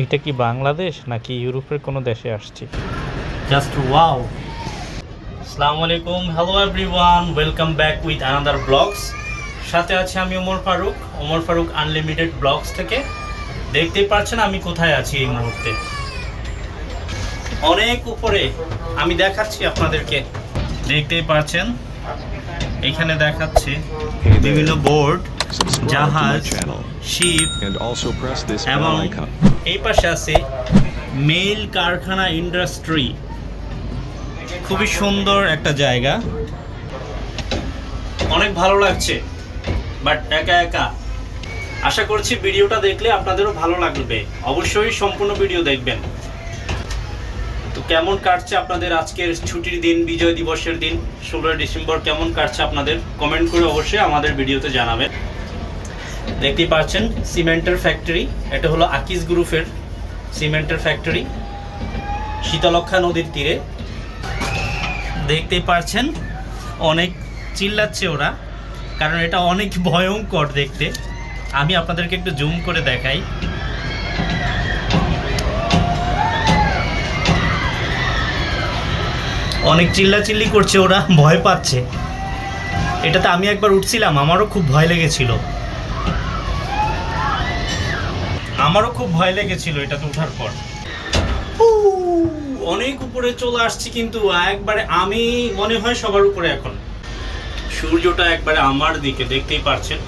এটা কি বাংলাদেশ নাকি ইউরোপের কোনো দেশে আসছি? জাস্ট ওয়াও আসসালামু আলাইকুম। Hello everyone welcome back with another blogs সাথে আছে আমি ওমর ফারুক। ওমর ফারুক আনলিমিটেড ব্লগস থেকে। দেখতেই পাচ্ছেন আমি কোথায় আছি এই মুহূর্তে। অনেক উপরে আমি দেখাচ্ছি আপনাদেরকে। দেখতেই পাচ্ছেন। এখানে দেখাচ্ছি বিভিন্ন বোর্ড জাহাজ শিপ এবং. এই পাশে আছে মেইল কারখানা ইন্ডাস্ট্রি খুবই সুন্দর একটা জায়গা। অনেক ভালো লাগছে বাট একা একা। আশা করছি ভিডিওটা দেখলে আপনাদেরও ভালো লাগবে। অবশ্যই সম্পূর্ণ ভিডিও দেখবেন। তো কেমন কাটছে আপনাদের আজকের ছুটির দিন বিজয় দিবসের দিন? ষোলোই ডিসেম্বর কেমন কাটছে আপনাদের? কমেন্ট করে অবশ্যই আমাদের ভিডিওতে জানাবেন। দেখতেই পাচ্ছেন, সিমেন্টের ফ্যাক্টরি এটা হলো আকিস গ্রুপের সিমেন্টের ফ্যাক্টরি শীতলক্ষা নদীর তীরে। দেখতেই পাচ্ছেন, অনেক চিল্লাচ্ছে ওরা, কারণ এটা অনেক ভয়ঙ্কর দেখতে। আমি আপনাদেরকে একটু জুম করে দেখাই। অনেক চিল্লাচিল্লি করছে ওরা, ভয় পাচ্ছে। এটাতে আমি একবার উঠছিলাম, আমারও খুব ভয় লেগেছিল। আমারও খুব ভয় লেগেছিল এটাতে ওঠার পর। অনেক উপরে চলে আসছি কিন্তু একবারে আমি মনে হয় সবার উপরে এখন। সূর্যটা একবারে আমার দিকে দেখতেই পারছেন।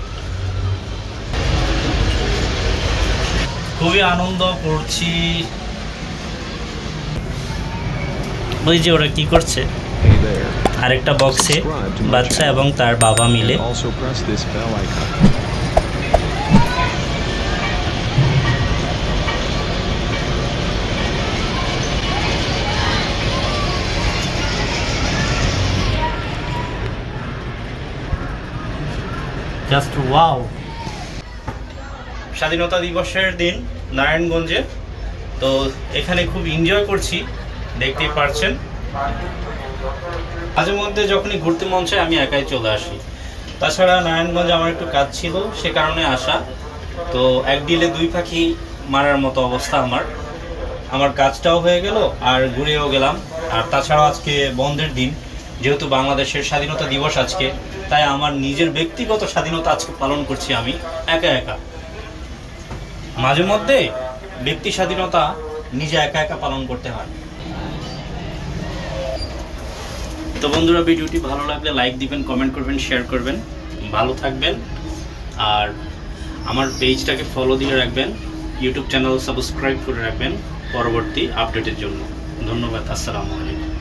খুবই আনন্দ করছি। ওই যে ওরা কি করছে. আরেকটা বক্সে বাচ্চা এবং তার বাবা মিলে। জাস্ট ওয়াও স্বাধীনতা দিবসের দিন নারায়ণগঞ্জে। তো এখানে খুব এনজয় করছি, দেখতেই পারছেন। মাঝে মধ্যে যখনই ঘুরতে মন চায়, আমি একাই চলে আসি। তাছাড়া নারায়ণগঞ্জে আমার একটু কাজ ছিল, সে কারণে আসা। তো এক ডিলে দুই পাখি মারার মতো অবস্থা আমার। আমার কাজটাও হয়ে গেল, আর ঘুরেও গেলাম। আর তাছাড়াও আজকে বন্ধের দিন। যেহেতু বাংলাদেশের স্বাধীনতা দিবস আজকে, তাই আমার নিজের ব্যক্তিগত স্বাধীনতা আজকে পালন করছি আমি একা একা। মাঝে মধ্যে ব্যক্তি স্বাধীনতা নিজে একা একা পালন করতে হয়। তো বন্ধুরা, ভিডিওটি ভালো লাগলে লাইক দিবেন, কমেন্ট করবেন, শেয়ার করবেন। ভালো থাকবেন। আর আমার পেজটাকে ফলো দিয়ে রাখবেন। ইউটিউব চ্যানেল সাবস্ক্রাইব করে রাখবেন পরবর্তী আপডেটের জন্য। ধন্যবাদ, আসসালামু আলাইকুম।